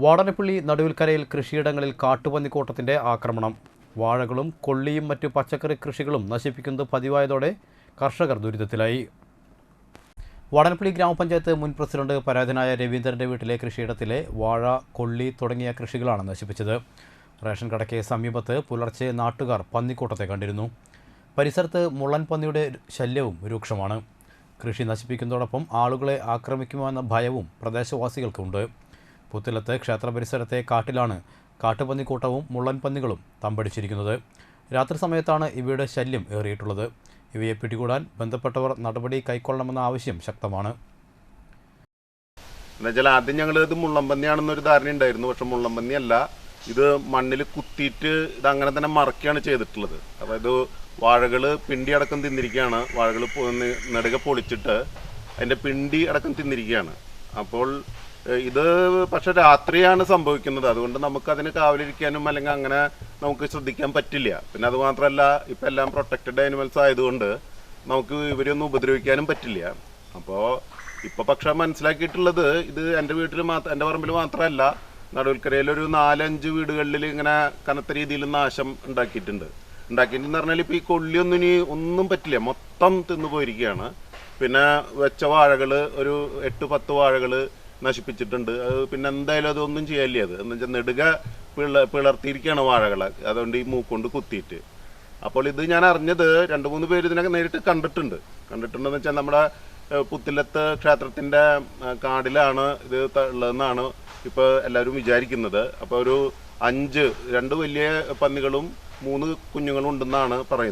വാടനപ്പള്ളി നടുവിൽക്കരയിൽ കൃഷിയിടങ്ങളിൽ കാട്ടുപന്നിക്കൂട്ടത്തിന്റെ ആക്രമണം. വാഴകളും കൊള്ളിയും മറ്റു പച്ചക്കറി കൃഷികളും നശിപ്പിക്കുന്നത് പതിവായതോടെ കർഷകർ ദുരിതത്തിലായി. വാടനപ്പള്ളി ഗ്രാമപഞ്ചായത്ത് മുൻ പ്രസിഡന്റ് പരാതിനായ രവീന്ദ്രന്റെ വീട്ടിലെ കൃഷിയിടത്തിലെ വാഴ കൊള്ളി തുടങ്ങിയ കൃഷികളാണ് നശിപ്പിച്ചത്. റേഷൻ കടയ്ക്ക് സമീപത്ത് പുലർച്ചെ നാട്ടുകാർ പന്നിക്കൂട്ടത്തെ കണ്ടിരുന്നു. പരിസരത്ത് മുള്ളൻ പന്നിയുടെ ശല്യവും രൂക്ഷമാണ്. കൃഷി നശിപ്പിക്കുന്നതോടൊപ്പം ആളുകളെ ആക്രമിക്കുമെന്ന ഭയവും പ്രദേശവാസികൾക്കുണ്ട്. പുത്തിലത്ത് ക്ഷേത്ര പരിസരത്തെ കാട്ടിലാണ് കാട്ടുപന്നിക്കൂട്ടവും മുള്ളൻപന്നികളും തമ്പടിച്ചിരിക്കുന്നത്. രാത്രി സമയത്താണ് ഇവയുടെ ശല്യം ഏറിയിട്ടുള്ളത്. ഇവയെ പിടികൂടാൻ ബന്ധപ്പെട്ടവർ നടപടി കൈക്കൊള്ളണമെന്ന ആവശ്യം ശക്തമാണ്. എന്നുവെച്ചാൽ ആദ്യം ഞങ്ങൾ ഇത് മുള്ളംപന്നിയാണെന്നൊരു ധാരണ ഉണ്ടായിരുന്നു. പക്ഷെ മുള്ളംപന്നി അല്ല ഇത് മണ്ണിൽ കുത്തിയിട്ട് ഇത് അങ്ങനെ തന്നെ മറക്കുകയാണ് ചെയ്തിട്ടുള്ളത്. അതായത് വാഴകൾ പിണ്ടി അടക്കം തിന്നിരിക്കുകയാണ്. വാഴകൾ നെടുക പൊളിച്ചിട്ട് അതിന്റെ പിണ്ടി അടക്കം തിന്നിരിക്കുകയാണ്. അപ്പോൾ ഇത് പക്ഷെ രാത്രിയാണ് സംഭവിക്കുന്നത്. അതുകൊണ്ട് നമുക്ക് അതിന് കാവലിരിക്കാനും അല്ലെങ്കിൽ അങ്ങനെ നമുക്ക് ശ്രദ്ധിക്കാൻ പറ്റില്ല. പിന്നെ അത് മാത്രമല്ല ഇപ്പം എല്ലാം പ്രൊട്ടക്റ്റഡ് ആനിമൽസ് ആയതുകൊണ്ട് നമുക്ക് ഇവരെയൊന്നും ഉപദ്രവിക്കാനും പറ്റില്ല. അപ്പോൾ ഇപ്പോൾ പക്ഷെ മനസ്സിലാക്കിയിട്ടുള്ളത് ഇത് എന്റെ വീട്ടിൽ മാത്രം എന്റെ പറമ്പിൽ മാത്രമല്ല നടുവൽക്കരയിലൊരു നാലഞ്ച് വീടുകളിൽ ഇങ്ങനെ കനത്ത രീതിയിൽ നാശം ഉണ്ടാക്കിയിട്ടുണ്ട്. ഉണ്ടാക്കിയിട്ടെന്ന് പറഞ്ഞാൽ ഇപ്പോൾ ഈ കൊള്ളിയൊന്നും ഇനി ഒന്നും പറ്റില്ല. മൊത്തം തിന്നു പോയിരിക്കുകയാണ് പിന്നെ വെച്ച വാഴകൾ ഒരു എട്ട് പത്ത് വാഴകൾ നശിപ്പിച്ചിട്ടുണ്ട്. അത് പിന്നെ എന്തായാലും അതൊന്നും ചെയ്യാനില്ല അത്? എന്ന് വെച്ചാൽ നെടുക പിള പിളർത്തിയിരിക്കുകയാണ് വാഴകൾ അതുകൊണ്ട് ഈ മൂക്കൊണ്ട് കുത്തിയിട്ട്. അപ്പോൾ ഇത് ഞാൻ അറിഞ്ഞത് രണ്ട് മൂന്ന് പേര് ഇതിനൊക്കെ നേരിട്ട് കണ്ടിട്ടുണ്ട്. കണ്ടിട്ടുണ്ടെന്ന് വെച്ചാൽ നമ്മുടെ പുത്തിലത്ത് ക്ഷേത്രത്തിന്റെ കാടിലാണ് ഇത് ഉള്ളതെന്നാണ് ഇപ്പോൾ എല്ലാവരും വിചാരിക്കുന്നത്. അപ്പോൾ ഒരു അഞ്ച് രണ്ട് വലിയ പന്നികളും മൂന്ന് കുഞ്ഞുങ്ങളും ഉണ്ടെന്നാണ് പറയുന്നത്.